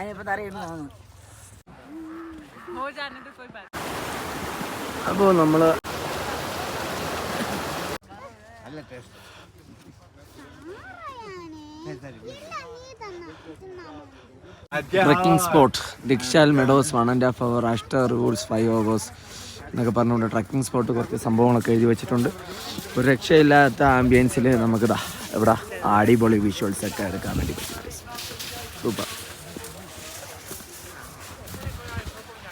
അതിനിപ്പോ തറയിരുന്നു अब അപ്പോൾ നമ്മൾ trekking spot ദിക്ഷാൽ meadows one and half hour അഷ്ട rules five hours എന്നൊക്കെ പറഞ്ഞുകൊണ്ട് ട്രക്കിംഗ് സ്പോട്ട് കുറച്ച് സംഭവങ്ങളൊക്കെ എഴുതി വെച്ചിട്ടുണ്ട്. ഒരു രക്ഷയില്ലാത്ത ആംബിയൻസിൽ നമുക്കിതാ ഇവിടെ അടിപൊളി വിഷ്വൽസ് ഒക്കെ എടുക്കാൻ വേണ്ടി പറ്റും. സൂപ്പർ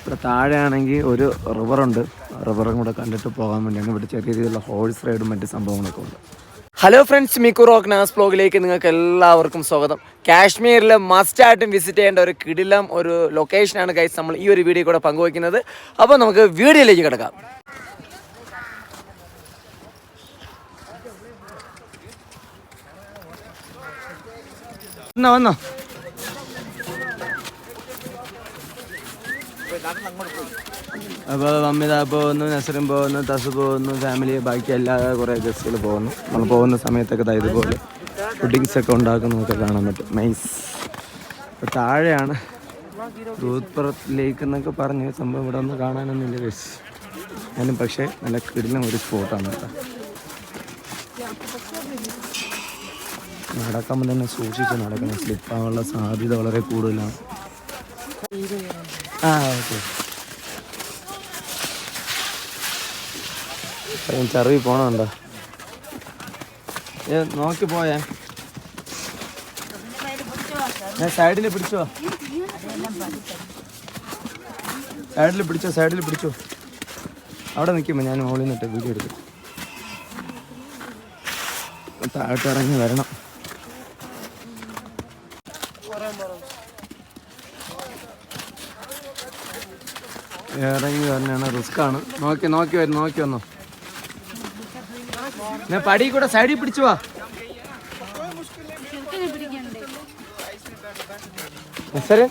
ഇവിടെ താഴെയാണെങ്കിൽ ഒരു റിവറുണ്ട് റിവറും കൂടെ കണ്ടിട്ട് പോകാൻ വേണ്ടിയാണ് ഇവിടെ ചെറിയ രീതിയിലുള്ള ഹോഴ്സ് റൈഡും മറ്റ് സംഭവങ്ങളൊക്കെ ഉണ്ട്. ഹലോ ഫ്രണ്ട്സ് മിക്കു റോക്ക് നാസ് ബ്ലോഗിലേക്ക് നിങ്ങൾക്ക് എല്ലാവർക്കും സ്വാഗതം. കാശ്മീരിൽ മസ്റ്റ് ആയിട്ടും വിസിറ്റ് ചെയ്യേണ്ട ഒരു കിടിലം ഒരു ലൊക്കേഷനാണ് ഗൈസ് നമ്മൾ ഈ ഒരു വീഡിയോ കൂടെ പങ്കുവയ്ക്കുന്നത്. അപ്പോൾ നമുക്ക് വീഡിയോയിലേക്ക് കിടക്കാം. വന്നോ വന്നോ. അപ്പോൾ മമ്മിത പോകുന്നു നസറും പോകുന്നു തസ് പോകുന്നു ഫാമിലി ബാക്കി എല്ലാ കുറേ ഗസ്റ്റുകൾ പോകുന്നു. നമ്മൾ പോകുന്ന സമയത്തൊക്കെ ദാ ഇതുപോലെ പുഡിങ്സ് ഒക്കെ ഉണ്ടാക്കുന്നതൊക്കെ കാണാൻ പറ്റും. നൈസ് താഴെയാണ് ദൂത്പുറത്ത് ലേക്ക് എന്നൊക്കെ പറഞ്ഞ് സംഭവം ഇവിടെ ഒന്ന് കാണാനൊന്നുമില്ല ഗസ് ഞാനും പക്ഷേ നല്ല കിടിലം ഒരു സ്പോട്ടാണ് കേട്ടോ. നടക്കുമ്പോൾ തന്നെ സൂക്ഷിച്ച് നടക്കണം. സ്ലിപ്പാകാനുള്ള സാധ്യത വളരെ കൂടുതലാണ്. ആ ഓക്കെ. ചെറിയ പോണുണ്ടോ ഏ നോക്കി പോയേ. ഞാൻ സൈഡിൽ പിടിച്ചോ. സൈഡിൽ പിടിച്ചോ സൈഡിൽ പിടിച്ചോ. അവിടെ നിൽക്കുമ്പോൾ ഞാൻ മുകളിൽ നിന്നിട്ട് വീഡിയോ എടുക്കും. താഴോട്ട് ഇറങ്ങി വരണം. ഇറങ്ങി വരണാണ് റിസ്ക് ആണ് നോക്കി നോക്കി വരും നോക്കി വന്നോ ഞാൻ പടി കൂടെ സൈഡിൽ പിടിച്ചു വാ സരെ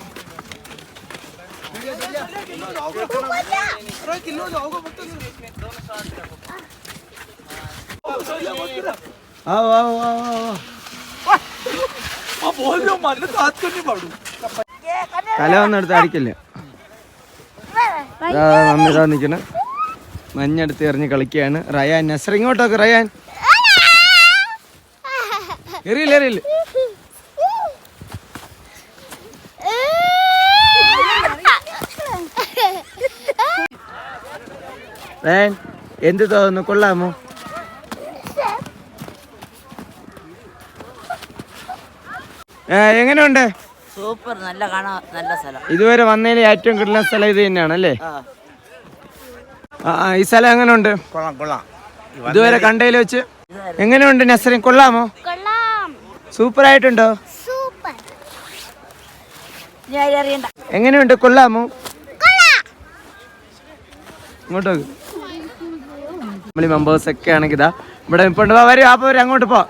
आओ आओ आओ आओ തല ഒന്നെടുത്ത് അടിക്കില്ല മമ്മി നിൽക്കണേ മഞ്ഞെടുത്ത് എറിഞ്ഞ് കളിക്കുകയാണ്. റയാൻ നസർ ഇങ്ങോട്ടൊക്കെ റയാൻ. എറിയില്ല എറിയില്ല. റയാൻ എന്ത് തോന്നുന്നു? കൊള്ളാമോ? എങ്ങനെയുണ്ട്? സൂപ്പർ നല്ല കാണാൻ നല്ല സ്ഥലം. ഇതുവരെ വന്നതിൽ ഏറ്റവും കിട്ടുന്ന സ്ഥലം ഇത് തന്നെയാണ് അല്ലേ? ഈ സ്ഥലം എങ്ങനെയുണ്ട് കൊള്ളാം കൊള്ളാം. ഇതുവരെ കണ്ടതിൽ വെച്ച് എങ്ങനെയുണ്ട് നസറിൻ? കൊള്ളാമോ? കൊള്ളാം. സൂപ്പർ. ആയിട്ടുണ്ടോ എങ്ങനെയുണ്ട്? കൊള്ളാമോ? ഇങ്ങോട്ടോ ഫാമിലി മെമ്പേഴ്സ് ഒക്കെ ആണെങ്കിൽ ഇതാ ഇവിടെ ഇപ്പോൾ വരും. അപ്പോൾ അങ്ങോട്ട് പോ.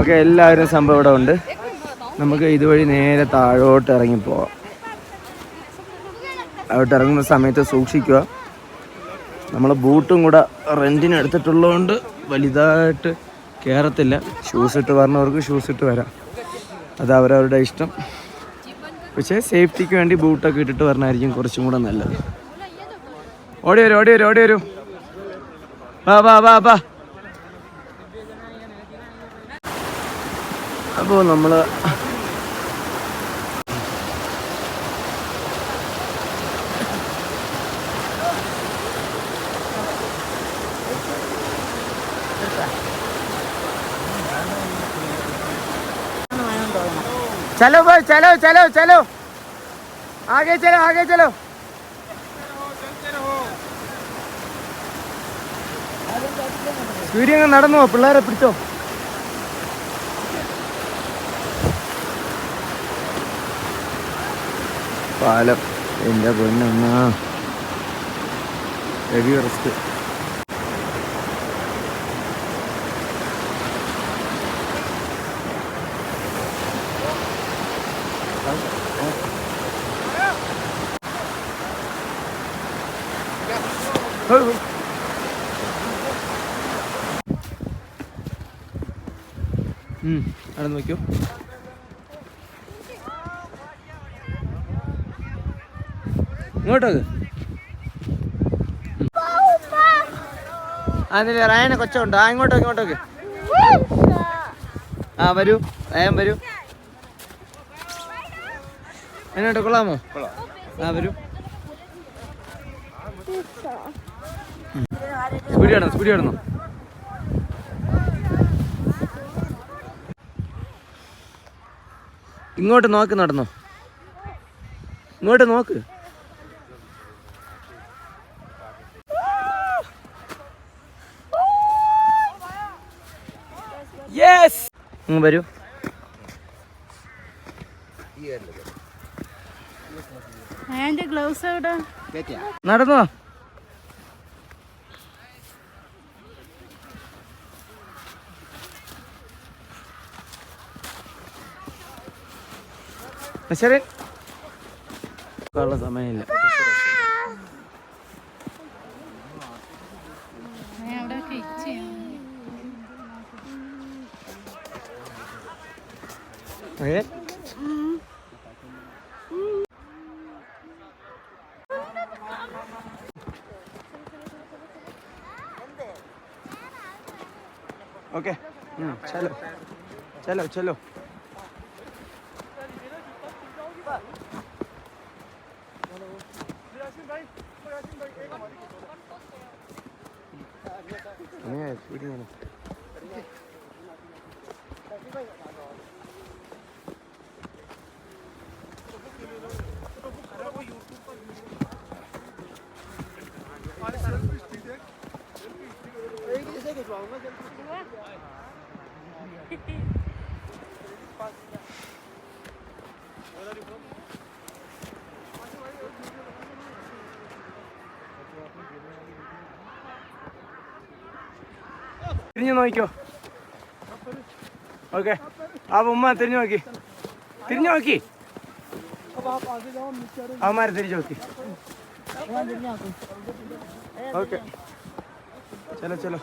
ഓക്കെ എല്ലാവരും സംഭവം ഇവിടെ ഉണ്ട്. നമുക്ക് ഇതുവഴി നേരെ താഴോട്ട് ഇറങ്ങിപ്പോവാം അവിടെ ഇറങ്ങുന്ന സമയത്ത് സൂക്ഷിക്കുക. നമ്മൾ ബൂട്ടും കൂടെ റെന്റിന് എടുത്തിട്ടുള്ളതുകൊണ്ട് വലുതായിട്ട് കയറത്തില്ല ഷൂസ് ഇട്ട് വരണവർക്ക് ഷൂസ് ഇട്ട് വരാം. അത് അവരവരുടെ ഇഷ്ടം. പക്ഷേ സേഫ്റ്റിക്ക് വേണ്ടി ബൂട്ടൊക്കെ ഇട്ടിട്ട് വരണമായിരിക്കും കുറച്ചും കൂടെ നല്ലത്. ഓടി വരും ഓടി വരും ഓടി വരും. വാ വാ വാ വാ. അപ്പോൾ നമ്മൾ चलो भाई चलो चलो चलो आगे चलो आगे चलो സൂര്യ നടന്നോ പിള്ളേരെ പിടിച്ചോ പാലം എന്റെ പൊന്നമ്മ ഹെവി റിസ്ക് അവിടെ നോക്കിയോ? ഇങ്ങോട്ടോക്ക്. അതിൽ റയനെ കൊച്ചുണ്ട്. ആ ഇങ്ങോട്ടോ ഇങ്ങോട്ടോക്ക്. ആ വരൂ. റയൻ വരൂ. അതിനോട്ട് കൊള്ളാമോ? ആ വരൂ. സ്പീഡ് ആണോ ഇങ്ങോട്ട് നോക്ക് നടന്നോ. ഇങ്ങോട്ട് നോക്ക്. യെസ് വരൂ. നടന്നോ? ശരി ഉള്ള സമയമില്ല ഞാൻ അവിടെയൊക്കെ ഇച്ചയാണ് ഓക്കെ ओके हम्म, चलो चलो 네, 우리는 Thank you. തിരിഞ്ഞു നോക്കിയോ ഓക്കെ. ആ ഉമ്മ തിരിഞ്ഞു നോക്കി. തിരിഞ്ഞു നോക്കി. അവന്മാരെ തിരിച്ചു നോക്കി. ഓക്കെ. ചലോ ചലോ